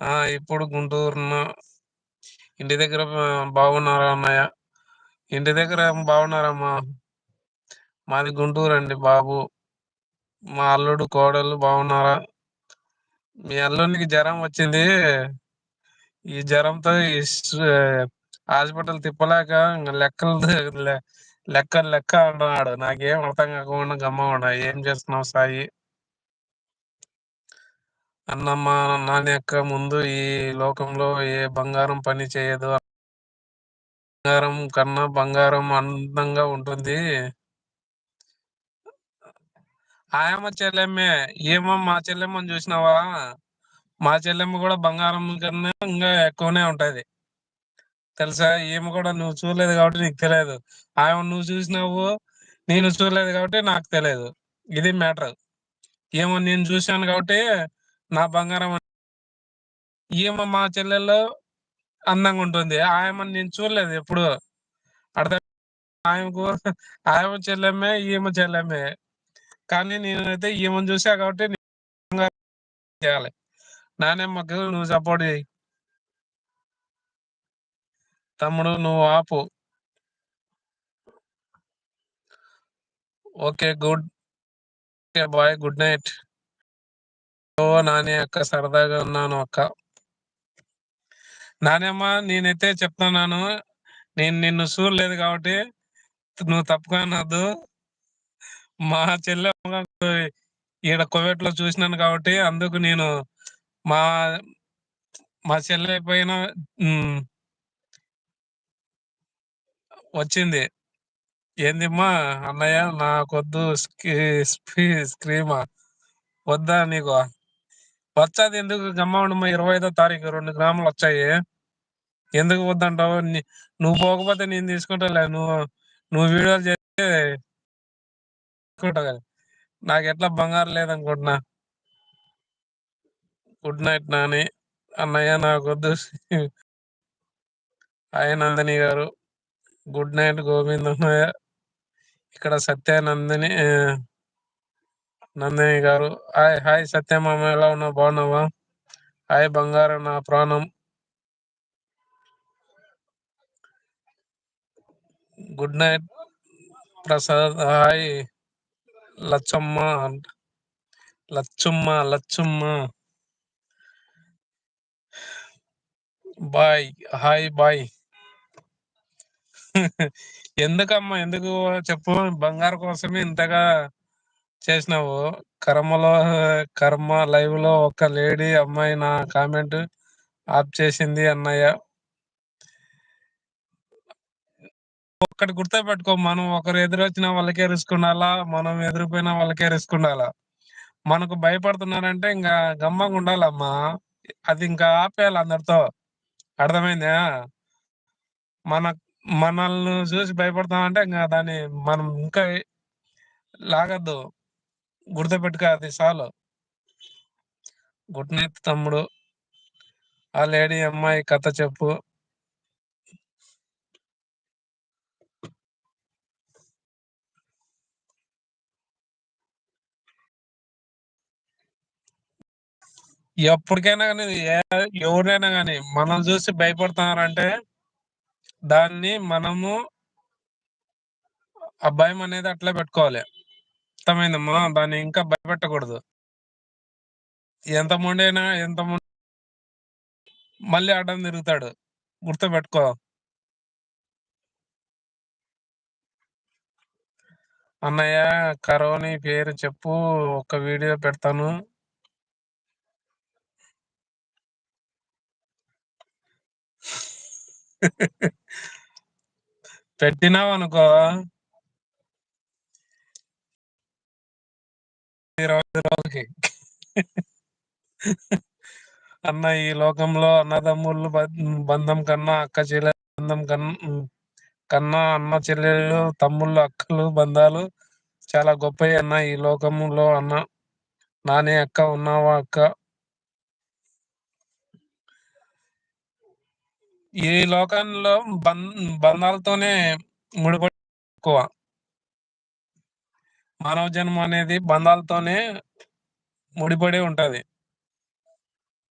ఆ! ఇప్పుడు గుంటూరున ఇంటి దగ్గర బాగున్నారా అన్నయ్య ఇంటి దగ్గర బాగున్నారమ్మా మాది గుంటూరు అండి బాబు. మా అల్లుడు కోడలు బాగున్నారా? మీ అల్లుడికి జ్వరం వచ్చింది. ఈ జ్వరంతో హాస్పిటల్ తిప్పలేక లెక్కలు లెక్క లెక్క అంటున్నాడు. నాకేం అర్థం కాకుండా గమ్మ ఉన్నా. ఏం చేస్తున్నావు సాయి? అన్నమ్మ నాని యొక్క ముందు ఈ లోకంలో ఏ బంగారం పని చేయదు. బంగారం కన్నా బంగారం అందంగా ఉంటుంది. ఆయమ్మ చెల్లెమ్మే ఏమో మా చెల్లెమ్మని చూసినావా? మా చెల్లెమ్మ కూడా బంగారం కన్నా ఇంకా ఎక్కువనే ఉంటది. తెలుసా? ఏమి కూడా నువ్వు చూడలేదు కాబట్టి నీకు తెలియదు. ఆమె నువ్వు చూసినావు నేను చూడలేదు కాబట్టి నాకు తెలియదు. ఇది మ్యాటర్. ఏమో నేను చూశాను కాబట్టి నా బంగారం ఈమె మా చెల్లెల్లో అందంగా ఉంటుంది. ఆయమ్మ నేను చూడలేదు ఎప్పుడు. అర్థం ఆయనకు ఆయమ్మ చెల్లెమే ఈమె చెల్లెమే కానీ నేనైతే ఈమెను చూసా కాబట్టి చేయాలి. నానమ్మకు నువ్వు సపోర్ట్ చేయి. తమ్ముడు నువ్వు ఆపు. Okay good. Okay bye good night. ఓ నాని అక్క సరదాగా ఉన్నాను అక్క. నానమ్మ నేనైతే చెప్తున్నాను నేను. నిన్ను చూడలేదు కాబట్టి నువ్వు తప్పుగా నద్దు మా చెల్లె ఈడ కోవేట్లో చూసినాను కాబట్టి అందుకు నేను మా మా చెల్లె పైన వచ్చింది. ఏందిమ్మా? అన్నయ్య నాకొద్దు స్క్రీమా? వద్దా నీకు? వచ్చాది ఎందుకు గమ్మ ఇరవై ఐదో తారీఖు రెండు గ్రాములు వచ్చాయి. ఎందుకు వద్దంటావు? నువ్వు పోకపోతే నేను తీసుకుంటా నువ్వు నువ్వు వీడియోలు చేస్తే నాకు ఎట్లా బంగారం లేదనుకుంటున్నా? Good night Nani. అన్నయ్య నాకు వద్దు. హాయ్ నందిని గారు. గుడ్ నైట్ గోవింద్ అన్నయ్య ఇక్కడ సత్యానందిని నందిని గారు. హాయ్ హాయ్ సత్యమామ ఎలా ఉన్నావు బాగున్నావా? హాయ్ బంగారం నా ప్రాణం. Good night Prasad. Hi Lachchamma Lachchamma Lachchamma. Bye hi bye. ఎందుకమ్మా ఎందుకు చెప్పు? బంగారు కోసమే ఇంతగా చేసినావు? కర్మలో కర్మ లైవ్లో ఒక లేడీ అమ్మాయి నా కామెంట్ ఆప్ చేసింది అన్నయ్య. ఒక్కటి గుర్తుపెట్టుకో మనం ఒకరు ఎదురొచ్చిన వాళ్ళకే రిస్క్ ఉండాలా? మనం ఎదురుపోయినా వాళ్ళకే రిస్క్ ఉండాలా? మనకు భయపడుతున్నారంటే ఇంకా గమ్మంగా ఉండాలమ్మా. అది ఇంకా ఆపేయాలి అందరితో. అర్థమైందా? మన మనల్ని చూసి భయపడతామంటే ఇంకా దాన్ని మనం ఇంకా లాగద్దు. గుర్తుపెట్టుకో అది చాలు. గుడ్ నైట్ తమ్ముడు ఆ లేడీ అమ్మాయి కథ చెప్పు. ఎప్పటికైనా కానీ ఎవరైనా కానీ మనం చూసి భయపడుతున్నారంటే దాన్ని మనము ఆ భయం అనేది అట్లా పెట్టుకోవాలి. అర్థమైందమ్మా? దాన్ని ఇంకా భయపెట్టకూడదు. ఎంత మొండైనా ఎంత మళ్ళీ ఆడడం తిరుగుతాడు. గుర్తు పెట్టుకో అన్నయ్య కరోని పేరు చెప్పు ఒక వీడియో పెడతాను. పెట్టినావు అనుకో రోజుకి అన్న ఈ లోకంలో అన్నదమ్ముళ్ళు బంధం కన్నా అక్క చెల్లె బంధం కన్నా కన్నా అన్న చెల్లెళ్ళు తమ్ముళ్ళు అక్కలు బంధాలు చాలా గొప్పవి అన్న. ఈ లోకంలో అన్న నానే అక్క ఉన్నావా అక్క? ఈ లోకంలో బంధాలతోనే ముడిపడి ఎక్కువ. మానవ జన్మ అనేది బంధాలతోనే ముడిపడి ఉంటది.